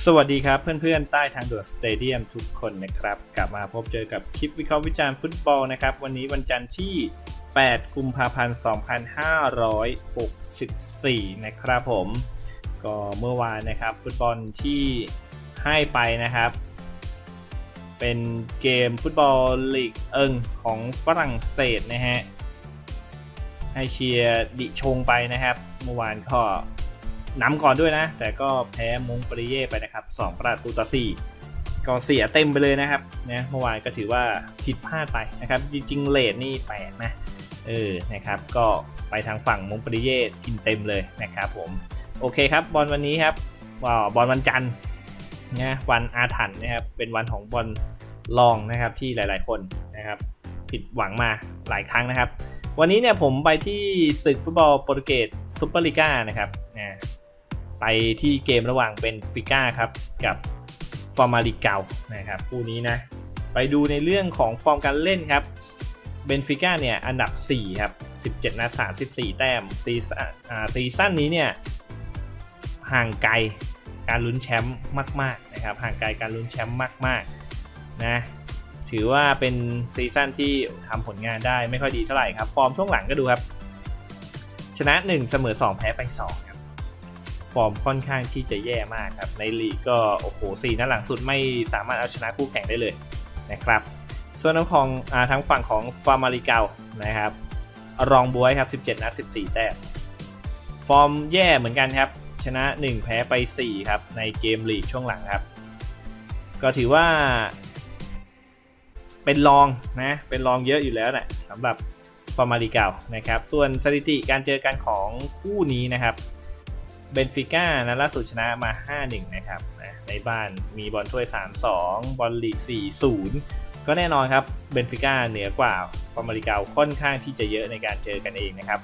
สวัสดีครับเพื่อนๆ ใต้ทางด่วนสเตเดียมทุกคนนะครับ กลับมาพบเจอกับคลิปวิเคราะห์วิจารณ์ฟุตบอลนะครับ วันนี้วันจันทร์ที่ 8 กุมภาพันธ์ 2564 นะครับผม ก็เมื่อวานนะครับฟุตบอลที่ให้ไปนะครับ เป็นเกมฟุตบอลลีกเอิงของฝรั่งเศสนะฮะให้เชียร์ดิชงไปนะครับ เมื่อวานก็ นำก่อนด้วยนะ แต่ก็แพ้มงปริเย่ไปนะครับ 2 ประตูต่อ4ก็เสียเต็มไปเลยนะครับนะเมื่อวานก็ถือว่าผิดพลาดไปนะครับ จริงๆเลทนี่แปลกนะเออนะครับ ก็ไปทางฝั่งมงปริเย่กินเต็มเลยนะครับผมโอเคครับบอลวันนี้ครับว้าวบอลวันจันทร์นะวันอาถรรพ์นะครับเป็นวันของบอลลองนะครับที่หลาย ๆ คนนะครับ ผิดหวังมาหลายครั้งนะครับ วันนี้เนี่ยผมไปที่ศึกฟุตบอลโปรตุเกสซูเปอร์ลีกานะครับ ไปที่เกมระหว่างเบนฟิก้าครับ กับฟอร์มาลิเกานะครับคู่นี้นะ ไปดูในเรื่องของฟอร์มการเล่นครับเบนฟิก้าเนี่ยอันดับ 4 ครับ 17 นัด 34 แต้มซีซั่นอ่าซีซั่นนี้เนี่ยห่างไกลการลุ้นแชมป์มากๆนะครับห่างไกลการลุ้นแชมป์มากๆนะถือว่าเป็นซีซั่นที่ทำผลงานได้ไม่ค่อยดีเท่าไหร่ครับ ฟอร์มช่วงหลังก็ดูครับ ชนะ 1 เสมอ 2 แพ้ไป2ครั ฟอร์มค่อนข้างที่จะแย่มากครับ ในลีกก็โอ้โหสี่นัดหลังสุดไม่สามารถเอาชนะคู่แข่งได้เลยนะครับ ส่วนของอ่าทางฝั่งของฟาร์มาริเกานะครับ รองบวยครับ 17 นัด 14 แต้ม ฟอร์มแย่เหมือนกันครับ ชนะ 1 แพ้ไป 4 ครับ ในเกมลีกช่วงหลังครับ ก็ถือว่า เป็นรองนะ เป็นรองเยอะอยู่แล้วนะสำหรับฟอร์มาริเกานะครับ ส่วนสถิติการเจอกันของคู่นี้นะครับ เบนฟิก้านะล่าสุดชนะมา 5-1 นะครับในบ้านมีบอลถ้วย 3-2 บอลลีก 4-0 ก็แน่นอนครับเบนฟิก้าเหนือกว่าฟอร์มาริกาค่อนข้างที่จะเยอะในการเจอกันเองนะครับ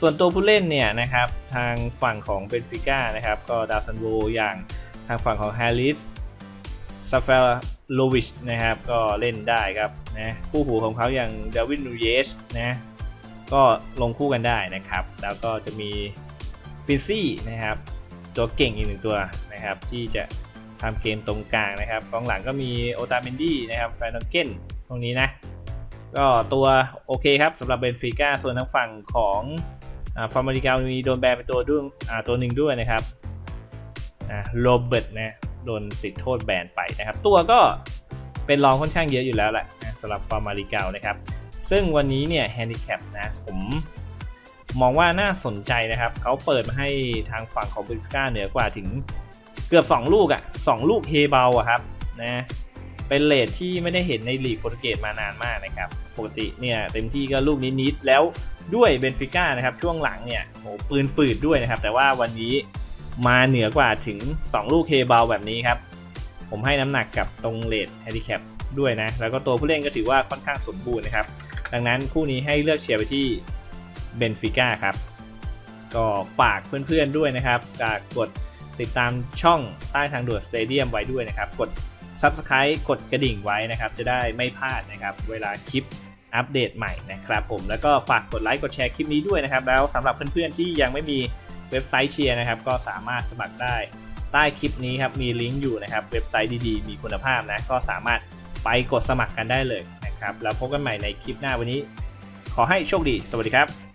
ส่วนตัวผู้เล่นเนี่ยนะครับทางฝั่งของเบนฟิก้านะครับก็ดาวซันโวอย่างทางฝั่งของแฮร์ริสซาเฟลโลวิชนะครับก็เล่นได้ครับนะคู่หูของเขาอย่างเดวินนูเยสนะก็ลงคู่กันได้นะครับ แล้วก็จะมี ปินซี่นะครับ ตัวเก่งอีกหนึ่งตัวนะครับ ที่จะทำเกมตรงกลางนะครับกองหลังก็มีโอตาเมนดี้นะครับแฟนเกนตรงนี้นะ ก็ตัวโอเคครับสำหรับเบนฟิก้าส่วนทางฝั่งของฟอร์มาริกามีโดนแบนไปตัวด้วยตัวหนึ่งด้วยนะครับโรเบิร์ตนะโดนติดโทษแบนไปนะครับ ตัวก็เป็นรองค่อนข้างเยอะอยู่แล้วแหละนะสำหรับฟอร์มาริกานะครับ ซึ่งวันนี้เนี่ยแฮนดิแคปนะผม มองว่าน่าสนใจนะครับเขาเปิดมาให้ทางฝั่งของเบนฟิก้าเหนือกว่าถึงเกือบ 2 ลูกอะ่ะสลูกเฮเบาอะครับนะเป็นเลทที่ไม่ได้เห็นในลีกโปรตุเกสมานานมากนะครับ ปกติเนี่ยเต็มที่ก็ลูกนิดๆแล้วด้วยเบนฟิก้านะครับช่วงหลังเนี่ยโหปืนฝืดด้วยนะครับ แต่ว่าวันนี้มาเหนือกว่าถึง 2 ลูกเฮเบาแบบนี้ครับ ผมให้น้ำหนักกับตรงเลทแฮนดิแคปด้วยนะ แล้วก็ตัวผู้เล่นก็ถือว่าค่อนข้างสมบูรณ์นะครับ ดังนั้นคู่นี้ให้เลือกเชียร์ไปที่ เบนฟิก้าครับ ก็ฝากเพื่อนๆด้วยนะครับกดติดตามช่องใต้ทางด่วนสเตเดียมไว้ด้วยนะครับ กด Subscribe กดกระดิ่งไว้นะครับ จะได้ไม่พลาดนะครับ เวลาคลิปอัปเดตใหม่นะครับผมแล้วก็ฝากกดไลค์กดแชร์คลิปนี้ด้วยนะครับ แล้วสำหรับเพื่อนๆที่ยังไม่มีเว็บไซต์เชียร์นะครับ ก็สามารถสมัครได้ใต้คลิปนี้ครับมีลิงก์อยู่นะครับ เว็บไซต์ดีๆ มีคุณภาพนะ ก็สามารถไปกดสมัครกันได้เลยนะครับ แล้วพบกันใหม่ในคลิปหน้าวันนี้ ขอให้โชคดี สวัสดีครับ